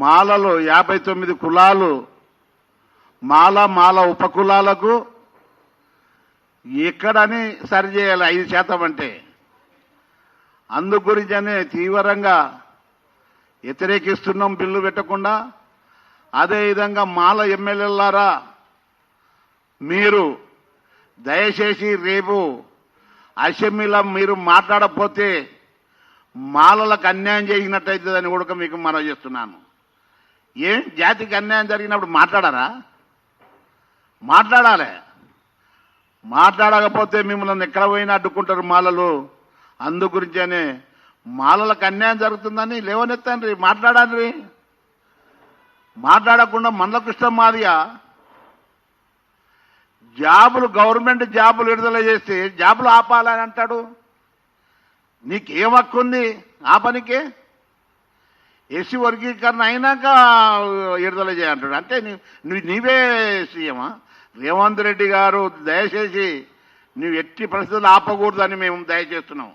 మాలలు యాభై తొమ్మిది కులాలు మాల మాల ఉపకులాలకు ఎక్కడని సరిచేయాలి ఐదు శాతం అంటే. అందు గురించనే తీవ్రంగా వ్యతిరేకిస్తున్నాం బిల్లు పెట్టకుండా. అదేవిధంగా మాల ఎమ్మెల్యేలారా మీరు దయచేసి రేపు అసెంబ్లీలో మీరు మాట్లాడకపోతే మాలలకు అన్యాయం చేసినట్టయితుందని కూడా మీకు మనం చేస్తున్నాను. ఏం జాతికి అన్యాయం జరిగినప్పుడు మాట్లాడారా? మాట్లాడాలి. మాట్లాడకపోతే మిమ్మల్ని ఎక్కడ పోయినా అడ్డుకుంటారు మాలలు. అందు గురించనే మాలలకు అన్యాయం జరుగుతుందని లేవనెత్తండి మాట్లాడండి మాట్లాడకుండా మనల కృష్ణ మాదిగా జాబులు గవర్నమెంట్ జాబులు విడుదల చేస్తే జాబులు ఆపాలని అంటాడు. నీకేం హక్కు ఉంది ఆ ఏసీ ఎస్సీ వర్గీకరణ అయినాక విడుదల చేయంటాడు అంటే నువ్వు నీవే సీఎమా రేవంత్ రెడ్డి గారు దయచేసి నువ్వు ఎట్టి పరిస్థితులు ఆపకూడదని మేము దయచేస్తున్నాం.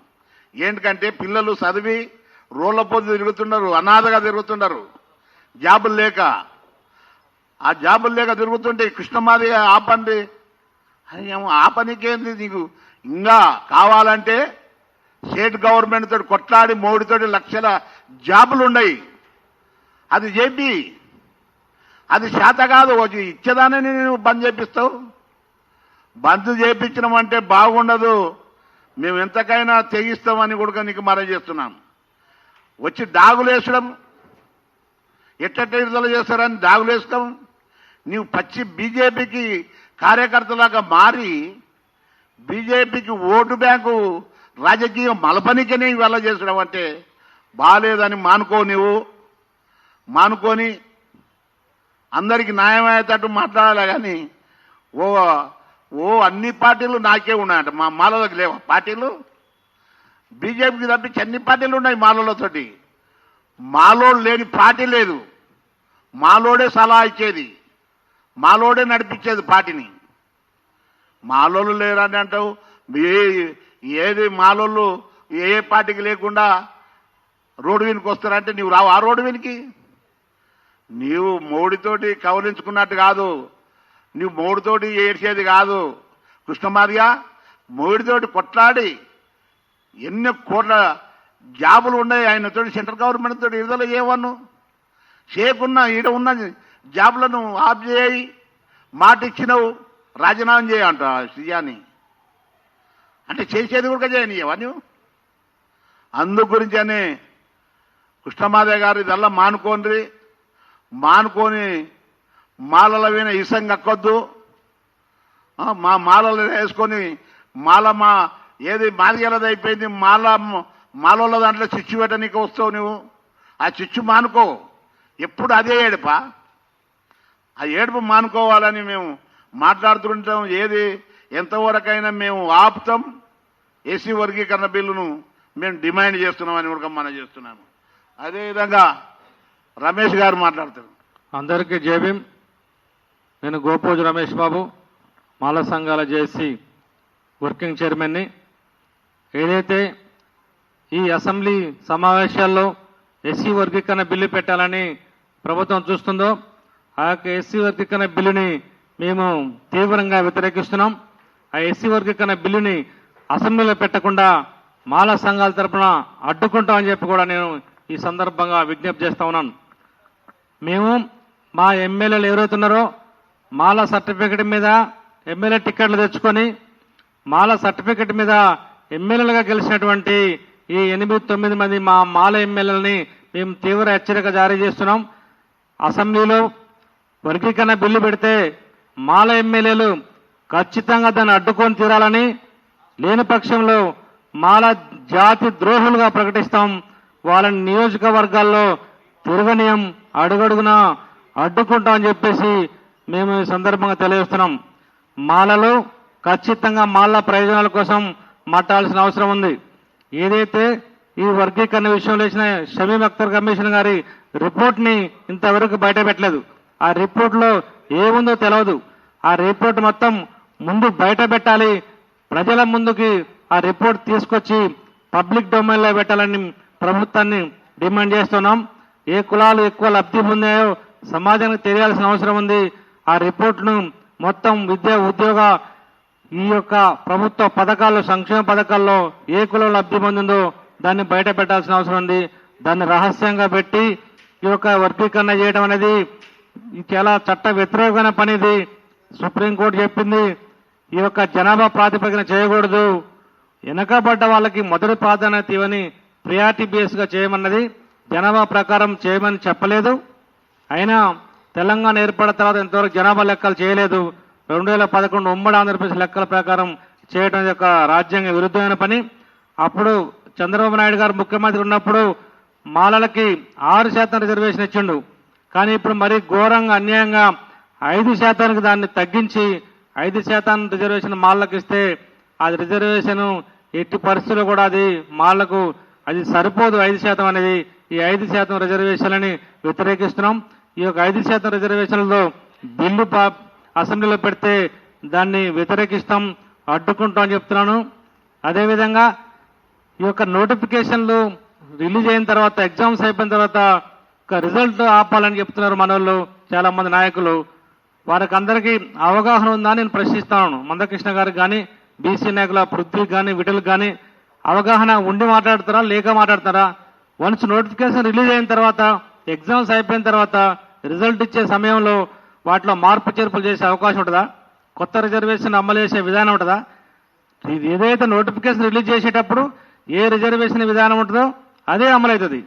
ఏంటంటే పిల్లలు చదివి రోడ్ల పొద్దు తిరుగుతున్నారు అనాథగా తిరుగుతున్నారు జాబులు లేక. ఆ జాబులు లేక తిరుగుతుంటే కృష్ణమాది ఆపండి. అని ఏమో ఆపనికేంది నీకు? ఇంకా కావాలంటే స్టేట్ గవర్నమెంట్ తోటి కొట్లాడి మోడీతోటి లక్షల జాబులు ఉన్నాయి. అది చెప్పి అది శాత కాదు వచ్చి ఇచ్చేదాన్ని నేను బంద్ చేపిస్తావు. బంద్ చేపించడం బాగుండదు. మేము ఎంతకైనా తెగిస్తామని కూడా నీకు మనం చేస్తున్నాం. వచ్చి డాగులేసడం ఎట్ట విడుదల చేస్తారని డాగులేస్తాం నీవు పచ్చి బీజేపీకి కార్యకర్తలాగా మారి బీజేపీకి ఓటు బ్యాంకు రాజకీయం మలపనికనే వెళ్ళ చేసడం అంటే బాగాలేదని మానుకో నువ్వు మానుకొని అందరికి న్యాయమయ్యేటట్టు మాట్లాడాలి కానీ ఓ ఓ అన్ని పార్టీలు నాకే ఉన్నాయంట. మా మాలలోకి లేవా? పార్టీలు? బీజేపీకి తప్పించి అన్ని పార్టీలు ఉన్నాయి మాలలతోటి మాలోడు లేని పార్టీ లేదు. మాలోడే సలహా ఇచ్చేది. మాలోడే నడిపించేది పార్టీని. మాలోళ్ళు లేరని అంటావు. ఏది మాలోళ్ళు ఏ పార్టీకి లేకుండా రోడ్డు వెనుక వస్తారంటే నీవు రావు. ఆ రోడ్డు వెనికి నీవు మోడితోటి కవలించుకున్నట్టు కాదు. నీవు మోడితోటి ఏడ్చేది కాదు. కృష్ణమాదిగా మోడితోటి కొట్లాడి ఎన్ని కోట్ల జాబులు ఉన్నాయి ఆయనతో సెంట్రల్ గవర్నమెంట్ తోటి విడుదల చేయవను చేయకున్న ఈడ ఉన్న జాబులను ఆఫ్ చేయి మాట ఇచ్చినవు రాజీనామా చేయంట సీయాని అంటే చేసేది కూడా చేయని అవన్నీ అందు గురించనే కృష్ణమాదే గారు ఇదల్లా మానుకోండి. మానుకొని మాలల విన ఇసం కక్కొద్దు. మా మాలలు వేసుకొని మాల మా ఏది మాదిగలది అయిపోయింది మాల మాలల దాంట్లో చిచ్చు పెట్టనీకి వస్తావు నువ్వు. ఆ చిచ్చు మానుకో. ఎప్పుడు అదే ఏడుపా? ఆ ఏడుపు మానుకోవాలని మేము మాట్లాడుతుంటాం. ఏది ఎంతవరకైనా మేము ఆపుతాం. ఏసీ వర్గీకరణ బిల్లును మేము డిమాండ్ చేస్తున్నామని కూడా మనం చేస్తున్నాము. అదేవిధంగా రమేష్ గారు మాట్లాడతారు అందరికీ జేబీం నేను గోపోజు రమేష్ బాబు మాల సంఘాల జేసీ వర్కింగ్ చైర్మన్ని. ఏదైతే ఈ అసెంబ్లీ సమావేశాల్లో ఎస్సీ వర్గీకరణ బిల్లు పెట్టాలని ప్రభుత్వం చూస్తుందో ఆ యొక్క ఎస్సీ వర్గీకరణ బిల్లుని మేము తీవ్రంగా వ్యతిరేకిస్తున్నాం. ఆ ఎస్సీ వర్గీకరణ బిల్లుని అసెంబ్లీలో పెట్టకుండా మాల సంఘాల తరపున అడ్డుకుంటామని చెప్పి కూడా నేను ఈ సందర్భంగా విజ్ఞప్తి చేస్తా ఉన్నాను. మేము మా ఎమ్మెల్యేలు ఎవరైతున్నారో మాల సర్టిఫికెట్ మీద ఎమ్మెల్యే టికెట్లు తెచ్చుకొని మాల సర్టిఫికెట్ మీద ఎమ్మెల్యేలుగా గెలిచినటువంటి ఈ ఎనిమిది తొమ్మిది మంది మా మాల ఎమ్మెల్యేలని మేము తీవ్ర హెచ్చరిక జారీ చేస్తున్నాం. అసెంబ్లీలో వర్గీకరణ బిల్లు పెడితే మాల ఎమ్మెల్యేలు ఖచ్చితంగా దాన్ని అడ్డుకొని తీరాలని లేని పక్షంలో మాల జాతి ద్రోహులుగా ప్రకటిస్తాం. వాళ్ళని నియోజకవర్గాల్లో తిరగనీయం అడుగడుగున అడ్డుకుంటామని చెప్పేసి మేము ఈ సందర్భంగా తెలియజేస్తున్నాం. మాలలో ఖచ్చితంగా మాల ప్రయోజనాల కోసం మాట్లాడాల్సిన అవసరం ఉంది. ఏదైతే ఈ వర్గీకరణ విషయంలో ఇచ్చిన షమీం అఖ్తర్ కమిషన్ గారి రిపోర్ట్ని ఇంతవరకు బయట పెట్టలేదు ఆ రిపోర్ట్లో ఏముందో తెలియదు ఆ రిపోర్ట్ మొత్తం ముందు బయట పెట్టాలి ప్రజల ముందుకి ఆ రిపోర్ట్ తీసుకొచ్చి పబ్లిక్ డొమైన్లో పెట్టాలని ప్రభుత్వాన్ని డిమాండ్ చేస్తున్నాం. ఏ కులాలు ఎక్కువ లబ్ధి పొందాయో సమాజానికి తెలియాల్సిన అవసరం ఉంది. ఆ రిపోర్ట్ను మొత్తం విద్య ఉద్యోగ ఈ యొక్క ప్రభుత్వ పథకాల్లో సంక్షేమ పథకాల్లో ఏ కులం లబ్ధి పొందిందో దాన్ని బయట పెట్టాల్సిన అవసరం ఉంది. దాన్ని రహస్యంగా పెట్టి ఈ యొక్క వర్గీకరణ చేయడం అనేది చాలా చట్ట వ్యతిరేకమైన పని ఇది సుప్రీంకోర్టు చెప్పింది. ఈ యొక్క జనాభా ప్రాతిపదికన చేయకూడదు. వెనకబడ్డ వాళ్ళకి మొదటి ప్రాధాన్యత ఇవ్వని ప్రియారిటీ బేస్గా చేయమన్నది జనాభా ప్రకారం చేయమని చెప్పలేదు. అయినా తెలంగాణ ఏర్పడిన తర్వాత ఇంతవరకు జనాభా లెక్కలు చేయలేదు. రెండు వేల పదకొండు ఉమ్మడి ఆంధ్రప్రదేశ్ లెక్కల ప్రకారం చేయడం యొక్క రాజ్యాంగ విరుద్ధమైన పని. అప్పుడు చంద్రబాబు నాయుడు గారు ముఖ్యమంత్రి ఉన్నప్పుడు మాలలకి ఆరు శాతం రిజర్వేషన్ ఇచ్చిండు. కానీ ఇప్పుడు మరీ ఘోరంగా అన్యాయంగా ఐదు శాతానికి దాన్ని తగ్గించి ఐదు శాతం రిజర్వేషన్ మాళ్ళకు ఇస్తే అది రిజర్వేషన్ ఎట్టి పరిస్థితుల్లో కూడా అది మాలకు అది సరిపోదు ఐదు శాతం అనేది. ఈ ఐదు శాతం రిజర్వేషన్లని వ్యతిరేకిస్తున్నాం. ఈ యొక్క ఐదు శాతం రిజర్వేషన్లతో బిల్లు పా- అసెంబ్లీలో పెడితే దాన్ని వ్యతిరేకిస్తాం అడ్డుకుంటాం అని చెప్తున్నాను. అదేవిధంగా ఈ యొక్క నోటిఫికేషన్లు రిలీజ్ అయిన తర్వాత ఎగ్జామ్స్ అయిపోయిన తర్వాత ఒక రిజల్ట్ ఆపాలని చెప్తున్నారు మన వాళ్ళు చాలామంది నాయకులు. వారికి అందరికీ అవగాహన ఉందా అని నేను ప్రశ్నిస్తాను. మందకృష్ణ గారికి కానీ బీసీ నాయకుల పృథ్వీ కానీ విటల్కి కానీ అవగాహన ఉండి మాట్లాడతారా లేక మాట్లాడతారా? వన్స్ నోటిఫికేషన్ రిలీజ్ అయిన తర్వాత ఎగ్జామ్స్ అయిపోయిన తర్వాత రిజల్ట్ ఇచ్చే సమయంలో వాటిలో మార్పు చేర్పులు చేసే అవకాశం ఉంటుందా? కొత్త రిజర్వేషన్ అమలు చేసే విధానం ఉంటుందా? ఇది ఏదైతే నోటిఫికేషన్ రిలీజ్ చేసేటప్పుడు ఏ రిజర్వేషన్ విధానం ఉంటుందో అదే అమలవుతుంది.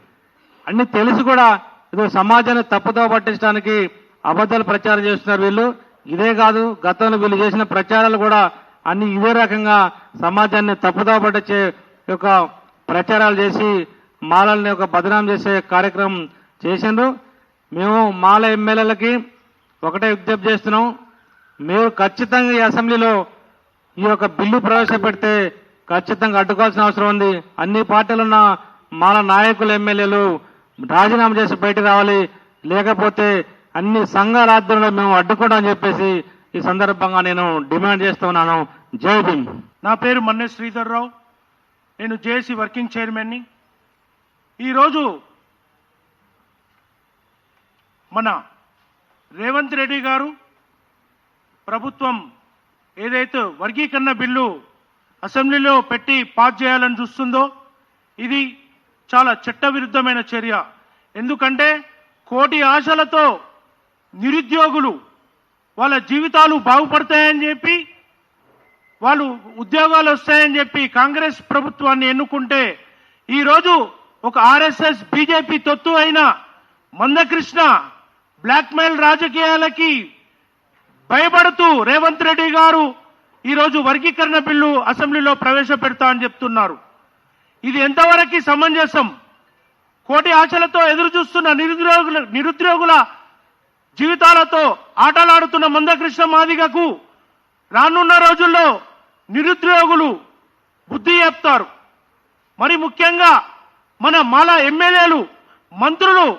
అన్ని తెలిసి కూడా ఇదో సమాజాన్ని తప్పుదో పట్టించడానికి అబద్ధాలు ప్రచారం చేస్తున్నారు వీళ్ళు. ఇదే కాదు గతంలో వీళ్ళు చేసిన ప్రచారాలు కూడా అన్ని ఇదే రకంగా సమాజాన్ని తప్పుదో పట్టించే యొక్క ప్రచారాలు చేసి మాలల్ని ఒక బదనాం చేసే కార్యక్రమం చేసిండ్రు. మేము మాల ఎమ్మెల్యేలకి ఒకటే విజ్ఞప్తి చేస్తున్నాం. మీరు ఖచ్చితంగా ఈ అసెంబ్లీలో ఈ యొక్క బిల్లు ప్రవేశపెడితే ఖచ్చితంగా అడ్డుకోవాల్సిన అవసరం ఉంది. అన్ని పార్టీలున్న మాల నాయకులు ఎమ్మెల్యేలు రాజీనామా చేసి బయటకు రావాలి. లేకపోతే అన్ని సంఘాల ఆధ్వర్యంలో మేము అడ్డుకోవడం అని చెప్పేసి ఈ సందర్భంగా నేను డిమాండ్ చేస్తున్నాను. జై భీమ్ నా పేరు మన్నె శ్రీధర్రావు నేను జేఏసీ వర్కింగ్ చైర్మన్ని. ఈరోజు మన రేవంత్ రెడ్డి గారు ప్రభుత్వం ఏదైతే వర్గీకరణ బిల్లు అసెంబ్లీలో పెట్టి పాస్ చేయాలని చూస్తుందో ఇది చాలా చట్టవిరుద్ధమైన చర్య. ఎందుకంటే కోటి ఆశలతో నిరుద్యోగులు వాళ్ళ జీవితాలు బాగుపడతాయని చెప్పి వాళ్ళు ఉద్యోగాలు వస్తాయని చెప్పి కాంగ్రెస్ ప్రభుత్వాన్ని ఎన్నుకుంటే ఈరోజు ఒక ఆర్ఎస్ఎస్ బీజేపీ తొత్తు అయిన మందకృష్ణ బ్లాక్మెయిల్ రాజకీయాలకి భయపడుతూ రేవంత్ రెడ్డి గారు ఈరోజు వర్గీకరణ బిల్లు అసెంబ్లీలో ప్రవేశపెడతా అని చెప్తున్నారు. ఇది ఎంతవరకు సమంజసం? కోటి ఆశలతో ఎదురు చూస్తున్న నిరుద్యోగుల నిరుద్యోగుల జీవితాలతో ఆటలాడుతున్న మందకృష్ణ మాదిగకు రానున్న రోజుల్లో నిరుద్యోగులు బుద్ధి చెప్తారు. మరి ముఖ్యంగా మన మాల ఎమ్మెల్యేలు మంత్రులు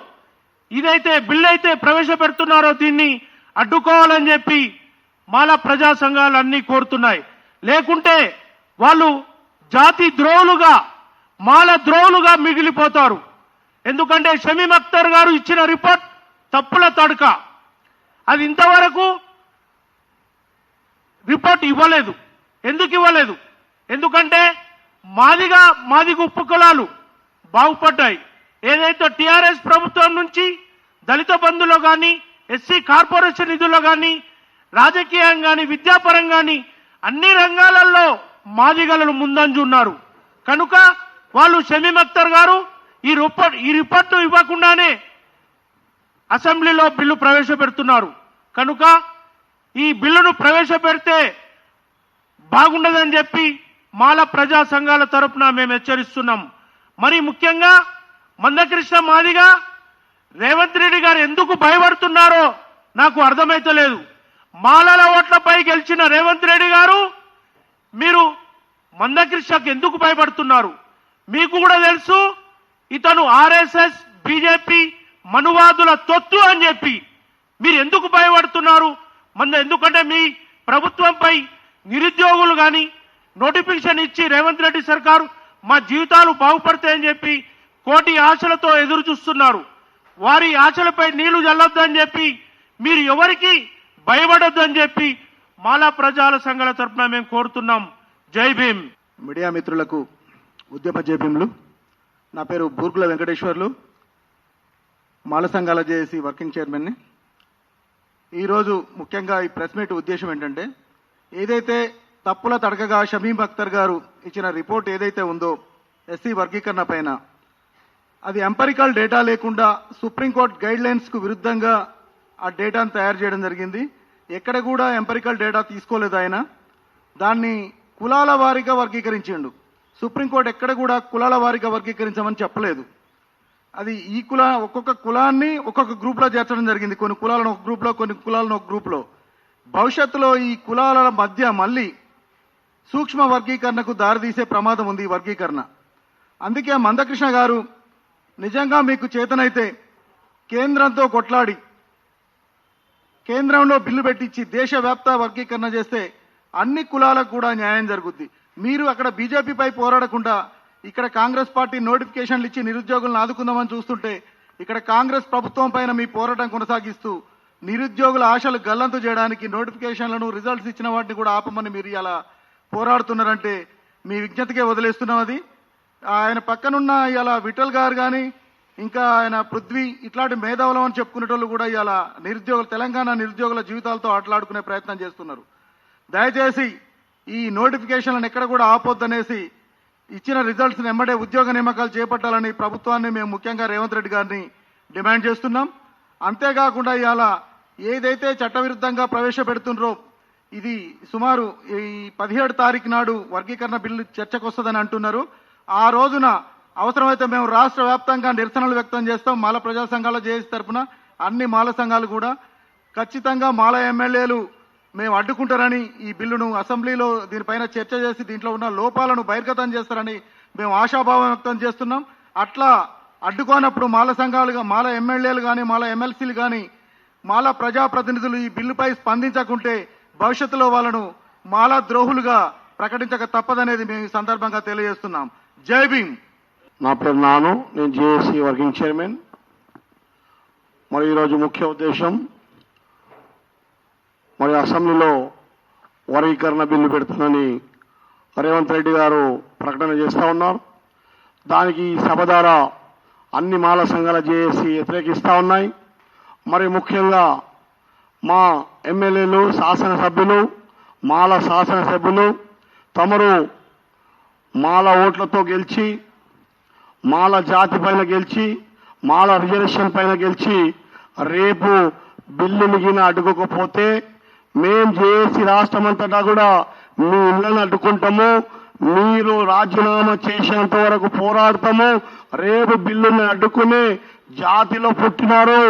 ఇదైతే బిల్ అయితే ప్రవేశపెడుతున్నారో దీన్ని అడ్డుకోవాలని చెప్పి మాల ప్రజా సంఘాలన్నీ కోరుతున్నాయి. లేకుంటే వాళ్ళు జాతి ద్రోవులుగా మాల ద్రోవులుగా మిగిలిపోతారు. ఎందుకంటే షమీమ్ అఖ్తర్ గారు ఇచ్చిన రిపోర్ట్ తప్పుల తడక. అది ఇంతవరకు రిపోర్ట్ ఇవ్వలేదు. ఎందుకు ఇవ్వలేదు? ఎందుకంటే మాదిగా మాదిగ ఉప్పు కులాలు బాగుపడ్డాయి. ఏదైతే టిఆర్ఎస్ ప్రభుత్వం నుంచి దళిత బంధులో కానీ ఎస్సీ కార్పొరేషన్ నిధుల్లో కానీ రాజకీయం కానీ విద్యాపరం కానీ అన్ని రంగాలలో మాదిగలను ముందంజున్నారు. కనుక వాళ్ళు షమీమ్ అఖ్తర్ గారు ఈ రిపోర్ట్ ఈ రిపోర్ట్ ఇవ్వకుండానే అసెంబ్లీలో బిల్లు ప్రవేశపెడుతున్నారు. కనుక ఈ బిల్లును ప్రవేశపెడితే బాగుండదని చెప్పి మాల ప్రజా సంఘాల తరపున మేము హెచ్చరిస్తున్నాం. మరి ముఖ్యంగా మందకృష్ణ మాదిగా రేవంత్ రెడ్డి గారు ఎందుకు భయపడుతున్నారో నాకు అర్థమైతలేదు. మాలల ఓట్లపై గెలిచిన రేవంత్ రెడ్డి గారు మీరు మందకృష్ణకు ఎందుకు భయపడుతున్నారు? మీకు కూడా తెలుసు ఇతను ఆర్ఎస్ఎస్ బీజేపీ మనువాదుల తొత్తు అని చెప్పి మీరు ఎందుకు భయపడుతున్నారు? మన ఎందుకంటే మీ ప్రభుత్వంపై నిరుద్యోగులు కానీ నోటిఫికేషన్ ఇచ్చి రేవంత్ రెడ్డి సర్కారు మా జీవితాలు బాగుపడతాయని చెప్పి కోటి ఆశలతో ఎదురు చూస్తున్నారు. వారి ఆశలపై నీళ్ళు చల్లొద్దని చెప్పి మీరు ఎవరికి భయపడొద్దని చెప్పి మాలా ప్రజల సంఘాల తరఫున మేము కోరుతున్నాం. జై భీమ్. మీడియా మిత్రులకు ఉద్యమ భీమ్లు నా పేరు బూర్గుల వెంకటేశ్వర్లు. మాల సంఘాల జేఏసీ వర్కింగ్ చైర్మన్ని. ఈరోజు ముఖ్యంగా ఈ ప్రెస్ మీట్ ఉద్దేశం ఏంటంటే ఏదైతే తప్పుల తడకగా షమీం అఖ్తర్ గారు ఇచ్చిన రిపోర్ట్ ఏదైతే ఉందో ఎస్సీ వర్గీకరణ పైన అది ఎంపరికల్ డేటా లేకుండా సుప్రీంకోర్టు గైడ్ లైన్స్కు విరుద్ధంగా ఆ డేటాను తయారు చేయడం జరిగింది. ఎక్కడ కూడా ఎంపరికల్ డేటా తీసుకోలేదు ఆయన. దాన్ని కులాల వారీగా వర్గీకరించిండు. సుప్రీంకోర్టు ఎక్కడ కూడా కులాల వారీగా వర్గీకరించమని చెప్పలేదు. అది ఈ కుల ఒక్కొక్క కులాన్ని ఒక్కొక్క గ్రూప్లో చేర్చడం జరిగింది. కొన్ని కులాలను ఒక గ్రూప్లో కొన్ని కులాలను ఒక గ్రూప్లో భవిష్యత్తులో ఈ కులాల మధ్య మళ్ళీ సూక్ష్మ వర్గీకరణకు దారితీసే ప్రమాదం ఉంది ఈ వర్గీకరణ. అందుకే మందకృష్ణ గారు నిజంగా మీకు చేతనైతే కేంద్రంతో కొట్లాడి కేంద్రంలో బిల్లు పెట్టించి దేశవ్యాప్త వర్గీకరణ చేస్తే అన్ని కులాలకు కూడా న్యాయం జరుగుద్ది. మీరు అక్కడ బీజేపీపై పోరాడకుండా ఇక్కడ కాంగ్రెస్ పార్టీ నోటిఫికేషన్లు ఇచ్చి నిరుద్యోగులను ఆదుకుందామని చూస్తుంటే ఇక్కడ కాంగ్రెస్ ప్రభుత్వం పైన మీ పోరాటం కొనసాగిస్తూ నిరుద్యోగుల ఆశలు గల్లంతు చేయడానికి నోటిఫికేషన్లను రిజల్ట్స్ ఇచ్చిన వాటిని కూడా ఆపమని మీరు ఇలా పోరాడుతున్నారంటే మీ విజ్ఞతకే వదిలేస్తున్నాం అది. ఆయన పక్కనున్న ఇలా విఠల్ గారు కానీ ఇంకా ఆయన పృథ్వీ ఇట్లాంటి మేధావులం అని చెప్పుకునేటోళ్ళు కూడా ఇలా నిరుద్యోగులు తెలంగాణ నిరుద్యోగుల జీవితాలతో ఆటలాడుకునే ప్రయత్నం చేస్తున్నారు. దయచేసి ఈ నోటిఫికేషన్లను ఎక్కడ కూడా ఆపొద్దనేసి ఇచ్చిన రిజల్ట్స్ ఎమ్మడే ఉద్యోగ నియామకాలు చేపట్టాలని ప్రభుత్వాన్ని మేము ముఖ్యంగా రేవంత్ రెడ్డి గారిని డిమాండ్ చేస్తున్నాం. అంతేకాకుండా ఇవాళ ఏదైతే చట్టవిరుద్ధంగా ప్రవేశపెడుతుండ్రో ఇది సుమారు ఈ పదిహేడు తారీఖు నాడు వర్గీకరణ బిల్లు చర్చకు వస్తుందని అంటున్నారు. ఆ రోజున అవసరమైతే మేము రాష్ట్ర వ్యాప్తంగా నిరసనలు వ్యక్తం చేస్తాం. మాల ప్రజా సంఘాల జేఏసీ తరపున అన్ని మాల సంఘాలు కూడా. ఖచ్చితంగా మాల ఎమ్మెల్యేలు మేము అడ్డుకుంటారని ఈ బిల్లును అసెంబ్లీలో దీనిపైన చర్చ చేసి దీంట్లో ఉన్న లోపాలను బహిర్గతం చేస్తారని మేము ఆశాభావం వ్యక్తం చేస్తున్నాం. అట్లా అడ్డుకోనప్పుడు మాల సంఘాలుగా మాల ఎమ్మెల్యేలు కానీ మాల ఎమ్మెల్సీలు కానీ మాల ప్రజాప్రతినిధులు ఈ బిల్లుపై స్పందించకుంటే భవిష్యత్తులో వాళ్ళను మాల ద్రోహులుగా ప్రకటించక తప్పదనేది మేము ఈ సందర్భంగా తెలియజేస్తున్నాం. జై భీమ్! నా పేరు నాను. నేను జేఏసీ వర్కింగ్ చైర్మన్. మరి ఈరోజు ముఖ్య ఉద్దేశం మరి అసెంబ్లీలో వర్గీకరణ బిల్లు పెడుతుందని రేవంత్ రెడ్డి గారు ప్రకటన చేస్తూ ఉన్నారు. దానికి ఈ సభ ద్వారా అన్ని మాల సంఘాల జేఏసీ వ్యతిరేకిస్తూ ఉన్నాయి. మరి ముఖ్యంగా మా ఎమ్మెల్యేలు శాసనసభ్యులు మాల శాసనసభ్యులు తమరు మాల ఓట్లతో గెలిచి మాల జాతి పైన గెలిచి మాల రిజర్వేషన్ పైన గెలిచి రేపు బిల్లు మిగిలిన అడుగుకపోతే మేం చేసి రాష్ట్రమంతటా కూడా మీ ఇళ్ళను అడ్డుకుంటాము మీరు రాజీనామా చేసేంత వరకు పోరాడతాము. రేపు బిల్లుని అడ్డుకుని జాతిలో పుట్టినారు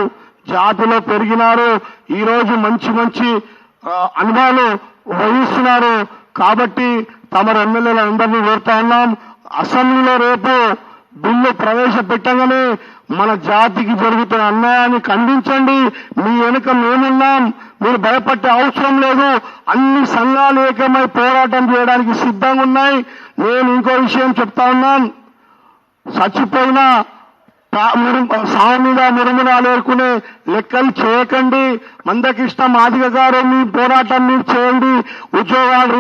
జాతిలో పెరిగినారు ఈ రోజు మంచి మంచి అనుభవాలు వహిస్తున్నారు. కాబట్టి తమరు ఎమ్మెల్యేలందరినీ కోరుతా ఉన్నాం. అసెంబ్లీలో రేపు బిల్లు ప్రవేశపెట్టగానే మన జాతికి జరుగుతున్న అన్యాయాన్ని ఖండించండి. మీ వెనుక మేమున్నాం. మీరు భయపడే అవసరం లేదు. అన్ని సంఘాలు ఏకమై పోరాటం చేయడానికి సిద్ధంగా ఉన్నాయి. నేను ఇంకో విషయం చెప్తా ఉన్నాను. చచ్చిపోయిన తా- మీద మురుమురాలు ఏర్కొనే లెక్కలు చేయకండి. మందకృష్ణ మాదిగ గారు మీ పోరాటం మీరు చేయండి. ఉద్యోగాలు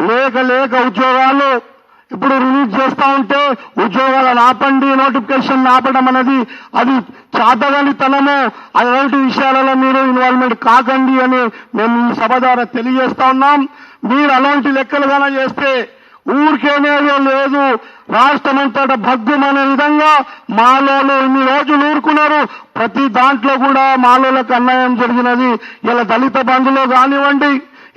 లేక లేక ఉద్యోగాలు ఇప్పుడు రిలీజ్ చేస్తా ఉంటే ఉద్యోగాలను ఆపండి నోటిఫికేషన్ ఆపడం అనేది అది చాతగలితనము అలాంటి విషయాలలో మీరు ఇన్వాల్వ్మెంట్ కాకండి అని మేము ఈ సభ ద్వారా తెలియజేస్తా ఉన్నాం. మీరు అలాంటి లెక్కలు గాన చేస్తే ఊరికేనేదో లేదు. రాష్ట్రం రాష్ట్రమంతటా భగ్గుమనే విధంగా మాలోలు ఇన్ని రోజులు ఊరుకున్నారు. ప్రతి దాంట్లో కూడా మాలోలకు అన్యాయం జరిగినది. ఇలా దళిత బంధులో కానివ్వండి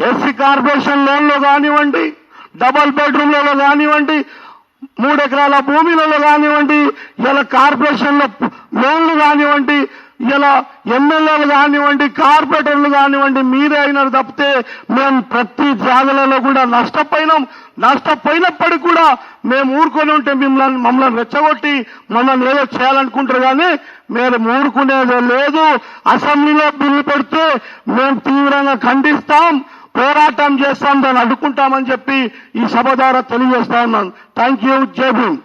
ఎస్సీ కార్పొరేషన్ లోన్లో కానివ్వండి డబల్ బెడ్రూమ్లలో కానివ్వండి మూడు ఎకరాల భూమిలలో కానివ్వండి ఇలా కార్పొరేషన్ల లోన్లు కానివ్వండి ఇలా ఎమ్మెల్యేలు కానివ్వండి కార్పొరేటర్లు కానివ్వండి మీరే అయినారు తప్పితే మేము ప్రతి జాగలలో కూడా నష్టపోయినాం. నష్టపోయినప్పటికీ కూడా మేము ఊరుకొని ఉంటే మిమ్మల్ని మమ్మల్ని రెచ్చగొట్టి మమ్మల్ని ఏదో చేయాలనుకుంటారు కానీ మీరు ఊరుకునేదే లేదు. అసెంబ్లీలో బిల్లు పెడితే మేము తీవ్రంగా ఖండిస్తాం. పోరాటం చేస్తాం దాన్ని అడ్డుకుంటామని చెప్పి ఈ సభ ద్వారా తెలియజేస్తా ఉన్నాను. థ్యాంక్ యూ జై భీమ్